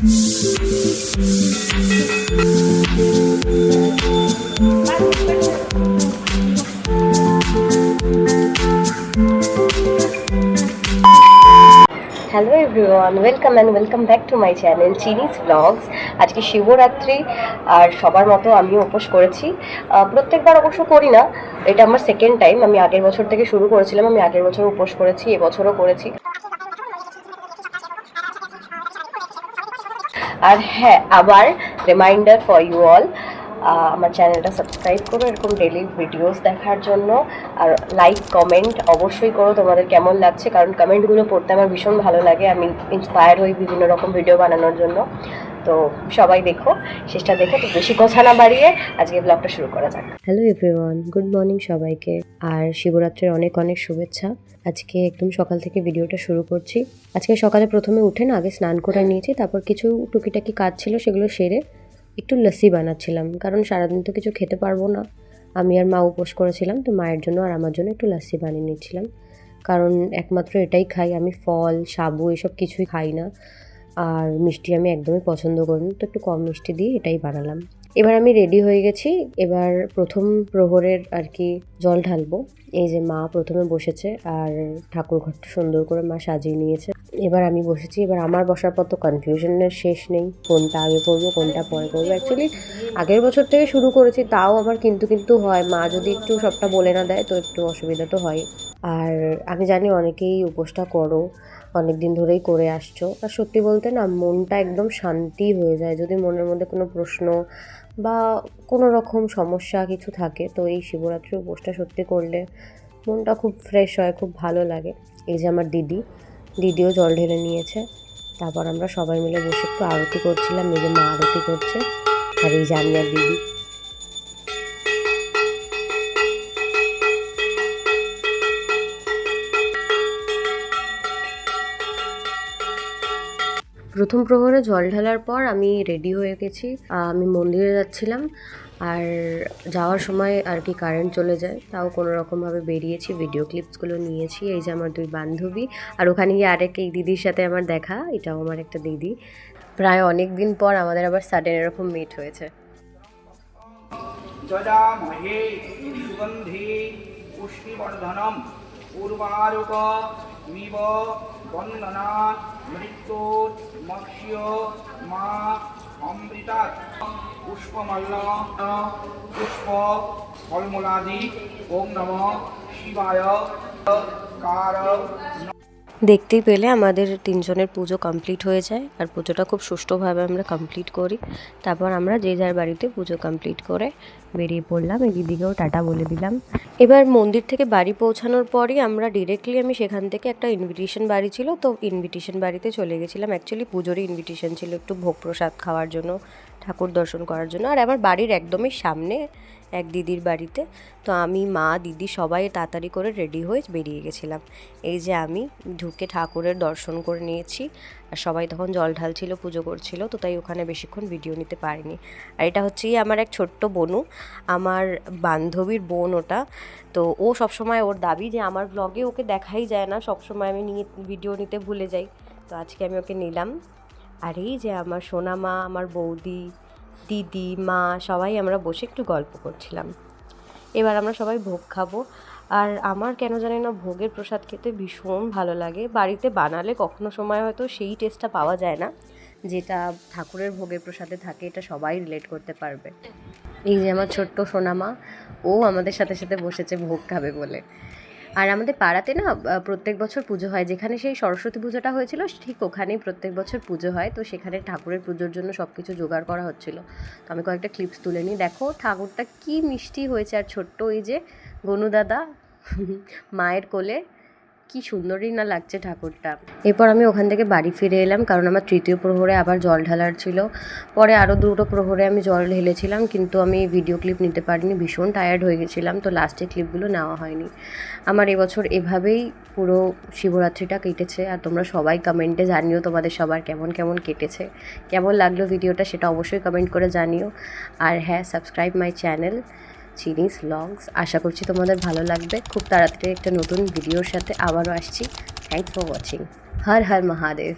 Hello everyone welcome and welcome back to my channel Chinis blogs আজকে শিবরাত্রি আর সবার মতো আমিও উপোস করেছি। প্রত্যেকবার অবশ্য করি না, এটা আমার সেকেন্ড টাইম আমি আগের বছর থেকে শুরু করেছিলাম, আমি আগের বছর উপোস করেছি, এবছরও করেছি। আর হ্যাঁ আবার রিমাইন্ডার ফর ইউ অল আমার চ্যানেলটা সাবস্ক্রাইব করো, এরকম ডেলি ভিডিওস দেখার জন্য। আর লাইক কমেন্ট অবশ্যই করো তোমাদের কেমন লাগছে, কারণ কমেন্টগুলো পড়তে আমার ভীষণ ভালো লাগে। আমি ইন্সপায়ার হই বিভিন্ন রকম ভিডিও বানানোর জন্য। তো সবাই দেখো, শেষটা দেখো, তো বেশি কথা না বাড়িয়ে আজকে ব্লগটা শুরু করা যাক। হ্যালো এভরিওয়ান গুড মর্নিং সবাইকে, আর শিবরাত্রির অনেক অনেক শুভেচ্ছা। আজকে একদম সকাল থেকে ভিডিওটা শুরু করছি। আজকে সকালে প্রথমে উঠে না, আগে স্নান করে নিয়েছি, তারপর কিছু টুকিটাকি কাজ ছিল সেগুলো সেরে একটু লস্যি বানাচ্ছিলাম, কারণ সারাদিন তো কিছু খেতে পারব না। আমি আর মা উপোস করেছিলাম, তো মায়ের জন্য আর আমার জন্য একটু লস্যি বানিয়ে নিচ্ছিলাম। কারণ একমাত্র এটাই খাই, আমি ফল, সাবু এসব কিছুই খাই না। আর মিষ্টি আমি একদমই পছন্দ করি তো একটু কম মিষ্টি দিয়ে এটাই বানালাম। এবার আমি রেডি হয়ে গেছি, এবার প্রথম প্রহরের আর কি জল ঢালবো। এই যে মা প্রথমে বসেছে আর ঠাকুর ঘরটা সুন্দর করে মা সাজিয়ে নিয়েছে। এবার আমি বসেছি, এবার আমার বসার পর তো কনফিউশনের শেষ নেই, কোনটা আগে করব, কোনটা পরে করব। অ্যাকচুয়ালি আগের বছর থেকে শুরু করেছি, তাও আবার কিন্তু কিন্তু হয়। মা যদি একটু সবটা বলে না দেয়, তো একটু অসুবিধা তো হয়। আর আমি জানি অনেকেই উপোসটা করো অনেক দিন ধরেই করে আসছো। আর সত্যি বলতে না, মনটা একদম শান্তি হয়ে যায় যদি মনের মধ্যে কোনো প্রশ্ন বা কোনো রকম সমস্যা কিছু থাকে। তো এই শিবরাত্রি উপোসটা সত্যি করলে মনটা খুব ফ্রেশ হয়, খুব ভালো লাগে। এই যে আমার দিদি, দিদিও জল ঢেলে নিয়েছে। তারপর আমরা সবাই মিলে বসে একটু আরতি করছিলাম, এই মা আরতি করছে। আর এই যে আমি আর দিদি। প্রথম প্রহরে জল ঢালার পর আমি রেডি হয়ে গেছি। আমি মন্দিরে যাচ্ছিলাম আর যাওয়ার সময় আর কি কারেন্ট চলে যায়, তাও কোনো রকমভাবে বেরিয়েছি ভিডিও ক্লিপসগুলো নিয়েছি। এই যে আমার দুই বান্ধবী আর ওখানে গিয়ে আরেক এই দিদির সাথে আমার দেখা, এটাও আমার একটা দিদি। প্রায় অনেক দিন পর আমাদের আবার সাডেন এরকম মিট হয়েছে। যজামহে সুগন্ধি পুষ্টিবর্ধনম। উর্বারুক মিব বন্দনা মৃত্যুর্মক্ষ্য মা অমৃতা পুষ্পমাল্য পুষ্প ফলমূলাদি ওম নম শিবায় কার দেখতেই পেলে আমাদের তিনজনের পুজো কমপ্লিট হয়ে যায় আর পুজোটা খুব সুষ্ঠুভাবে আমরা কমপ্লিট করি। তারপর আমরা যে যার বাড়িতে পুজো কমপ্লিট করে বেরিয়ে পড়লাম। এই দিদিকেও টাটা বলে দিলাম। এবার মন্দির থেকে বাড়ি পৌঁছানোর পরই আমরা ডিরেক্টলি আমি সেখান থেকে একটা ইনভিটেশন বাড়ি ছিল, তো ইনভিটেশন বাড়িতে চলে গেছিলাম। অ্যাকচুয়ালি পুজোরই ইনভিটেশন ছিল একটু ভোগ প্রসাদ খাওয়ার জন্য। ঠাকুর দর্শন করার জন্য। আর আমার বাড়ির একদমই সামনে এক দিদির বাড়িতে। তো আমি, মা, দিদি সবাই তাড়াতাড়ি করে রেডি হয়ে বেরিয়ে গেছিলাম। এই যে আমি ঢুকে ঠাকুরের দর্শন করে নিয়েছি। আর সবাই তখন জল ঢালছিল, পুজো করছিল, তো তাই ওখানে বেশিক্ষণ ভিডিও নিতে পারিনি। আর এটা হচ্ছে আমার এক ছোট্ট বনু, আমার বান্ধবীর বোন ওটা। তো ও সবসময় ওর দাবি যে আমার ব্লগে ওকে দেখাই যায় না, সবসময় আমি নিয়ে ভিডিও নিতে ভুলে যাই। তো আজকে আমি ওকে নিলাম। আর এই যে আমার সোনা মা আমার বৌদি, দিদি, মা, সবাই আমরা বসে একটু গল্প করছিলাম। এবার আমরা সবাই ভোগ খাব। আর আমার কেন জানি না ভোগের প্রসাদ খেতে ভীষণ ভালো লাগে। বাড়িতে বানালে কখনো সময় হয়তো সেই টেস্টটা পাওয়া যায় না, যেটা ঠাকুরের ভোগের প্রসাদে থাকে, এটা সবাই রিলেট করতে পারবে। এই যে আমার ছোট্ট সোনামা, ও আমাদের সাথে সাথে বসেছে ভোগ খাবে বলে। আর আমাদের পাড়াতে না প্রত্যেক বছর পুজো হয়। যেখানে সেই সরস্বতী পুজোটা হয়েছিল, ঠিক ওখানেই প্রত্যেক বছর পুজো হয়। তো সেখানে ঠাকুরের পুজোর জন্য সব কিছু জোগাড় করা হচ্ছিল। তো আমি কয়েকটা ক্লিপস তুলে নিই। দেখো, ঠাকুরটা কি মিষ্টি হয়েছে। আর ছোট্ট এই যে গনু দাদা, মায়ের কোলে কি সুন্দরই না লাগছে ঠাকুরটা। এরপর আমি ওখান থেকে বাড়ি ফিরে এলাম, কারণ আমার তৃতীয় প্রহরে আবার জল ঢালার ছিল। পরে আরও দুটো প্রহরে আমি জল ঢেলেছিলাম, কিন্তু আমি ভিডিও ক্লিপ নিতে পারিনি, ভীষণ টায়ার্ড হয়ে গেছিলাম, তো লাস্টে ক্লিপগুলো নেওয়া হয়নি। আমার এবছর এভাবেই পুরো শিবরাত্রিটা কেটেছে, আর তোমরা সবাই কমেন্টে জানিও তোমাদের সবার কেমন কেমন কেটেছে। কেমন লাগল ভিডিওটা সেটা অবশ্যই কমেন্ট করে জানিও। আর হ্যাঁ সাবস্ক্রাইব মাই চ্যানেল চিনিস লংস আশা করছি তোমাদের ভালো লাগবে। খুব তাড়াতাড়ি একটা নতুন ভিডিওর সাথে আবারও আসছি। Thanks for watching Har Har Mahadev.